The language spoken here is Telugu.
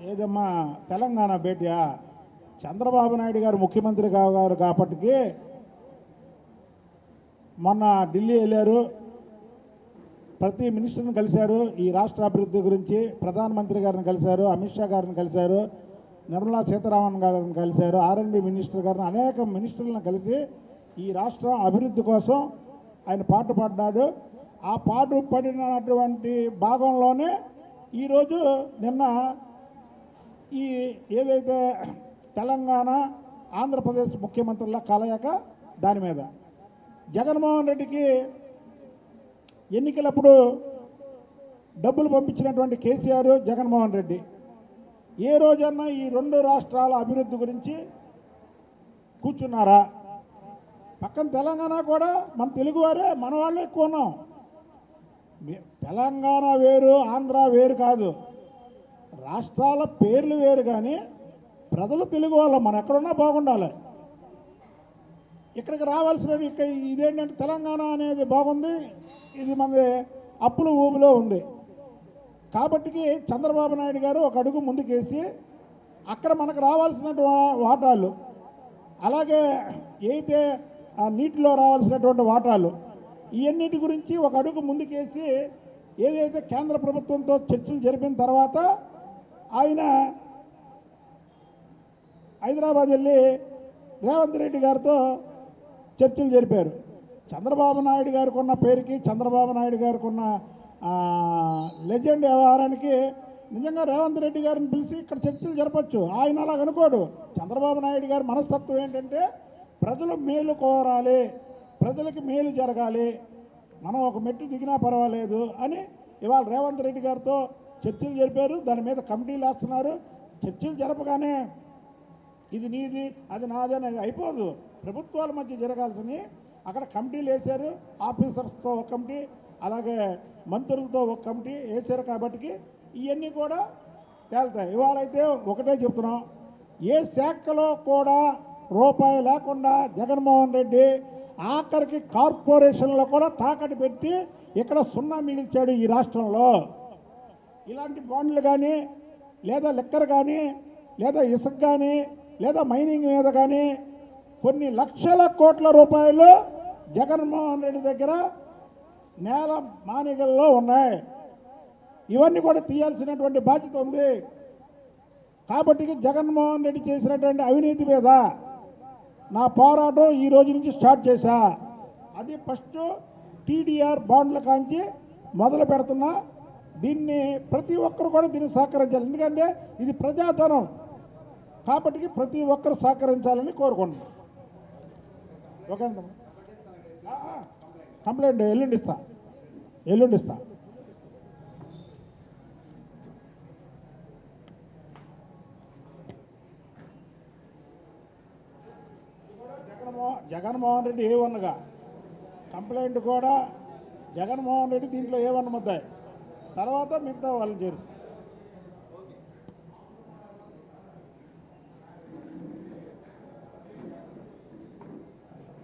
ఏదమ్మా తెలంగాణ భేటీయా? చంద్రబాబు నాయుడు గారు ముఖ్యమంత్రి కాగారు కాబట్టి మొన్న ఢిల్లీ వెళ్ళారు. ప్రతి మినిస్టర్ని కలిశారు. ఈ రాష్ట్ర అభివృద్ధి గురించి ప్రధానమంత్రి గారిని కలిశారు అమిత్ షా గారిని కలిశారు నిర్మలా సీతారామన్ గారిని కలిశారు ఆర్ఎన్బి మినిస్టర్ గారిని అనేక మినిస్టర్లను కలిసి ఈ రాష్ట్రం అభివృద్ధి కోసం ఆయన పాటు పడ్డాడు. ఆ పాటు పడినటువంటి భాగంలోనే ఈరోజు నిన్న ఈ ఏదైతే తెలంగాణ ఆంధ్రప్రదేశ్ ముఖ్యమంత్రుల కలయక దాని మీద. జగన్మోహన్ రెడ్డికి ఎన్నికలప్పుడు డబ్బులు పంపించినటువంటి కేసీఆర్ జగన్మోహన్ రెడ్డి. ఏ రోజన్నా ఈ రెండు రాష్ట్రాల అభివృద్ధి గురించి కూర్చున్నారా? పక్కన తెలంగాణ కూడా మన తెలుగువారే మన వాళ్ళు ఎక్కువ ఉన్నాం. తెలంగాణ వేరు ఆంధ్ర వేరు కాదు. రాష్ట్రాల పేర్లు వేరు కానీ ప్రజలు తెలుగు వాళ్ళం. మనం ఎక్కడున్నా బాగుండాలి. ఇక్కడికి రావాల్సిన ఇదేంటంటే తెలంగాణ అనేది బాగుంది. ఇది మనది అప్పుల ఊబిలో ఉంది. కాబట్టికి చంద్రబాబు నాయుడు గారు ఒక అడుగు ముందుకేసి అక్కడ మనకు రావాల్సినటువంటి వాటాలు అలాగే అయితే నీటిలో రావాల్సినటువంటి వాటాలు ఇవన్నిటి గురించి ఒక అడుగు ముందుకేసి ఏదైతే కేంద్ర ప్రభుత్వంతో చర్చలు జరిపిన తర్వాత ఆయన హైదరాబాద్ వెళ్ళి రేవంత్ రెడ్డి గారితో చర్చలు జరిపారు. చంద్రబాబు నాయుడు గారికి ఉన్న పేరుకి చంద్రబాబు నాయుడు గారికి ఉన్న లెజెండ్ వ్యవహారానికి నిజంగా రేవంత్ రెడ్డి గారిని పిలిచి ఇక్కడ చర్చలు జరపచ్చు. ఆయన అలా అనుకోడు. చంద్రబాబు నాయుడు గారి మనస్తత్వం ఏంటంటే ప్రజలు మేలు కోరాలి ప్రజలకి మేలు జరగాలి మనం ఒక మెట్టు దిగినా పర్వాలేదు అని ఇవాళ రేవంత్ రెడ్డి గారితో చర్చలు జరిపారు దాని మీద కమిటీలు వేస్తున్నారు. చర్చలు జరపగానే ఇది నీది అది నాది అనేది అయిపోదు. ప్రభుత్వాల మధ్య జరగాల్సింది. అక్కడ కమిటీలు వేశారు ఆఫీసర్స్తో ఒక కమిటీ అలాగే మంత్రులతో ఒక కమిటీ వేశారు కాబట్టి ఇవన్నీ కూడా తేలుతాయి. ఇవాళ అయితే ఒకటే చెప్తున్నాం. ఏ శాఖలో కూడా రూపాయి లేకుండా జగన్మోహన్ రెడ్డి ఆఖరికి కార్పొరేషన్లో కూడా తాకట్టు పెట్టి ఇక్కడ సున్నా మిగిల్చాడు ఈ రాష్ట్రంలో. ఇలాంటి బాండ్లు కానీ లేదా లిక్కర్ కానీ లేదా ఇసుక కానీ లేదా మైనింగ్ మీద కానీ కొన్ని లక్షల కోట్ల రూపాయలు జగన్మోహన్ రెడ్డి దగ్గర నేల మానిగల్లో ఉన్నాయి. ఇవన్నీ కూడా తీయాల్సినటువంటి బాధ్యత ఉంది. కాబట్టి జగన్మోహన్ రెడ్డి చేసినటువంటి అవినీతి మీద నా పోరాటం ఈ రోజు నుంచి స్టార్ట్ చేశా. అది ఫస్ట్ టీడీఆర్ బాండ్ల కాంచి మొదలు పెడుతున్నా. దీన్ని ప్రతి ఒక్కరు కూడా దీన్ని సహకరించాలి. ఎందుకంటే ఇది ప్రజాధనం. కాబట్టి ప్రతి ఒక్కరు సహకరించాలని కోరుకుంటున్నాం. ఓకే కంప్లైంట్ ఎల్లుండి ఇస్తా. ఎల్లుండి ఇస్తా. జగన్మోహన్ రెడ్డి ఏమన్నగా కంప్లైంట్ కూడా జగన్మోహన్ రెడ్డి దీంట్లో ఏమన్నమద్దాయి తర్వాత మిగతా వాళ్ళు చేరుస్తారు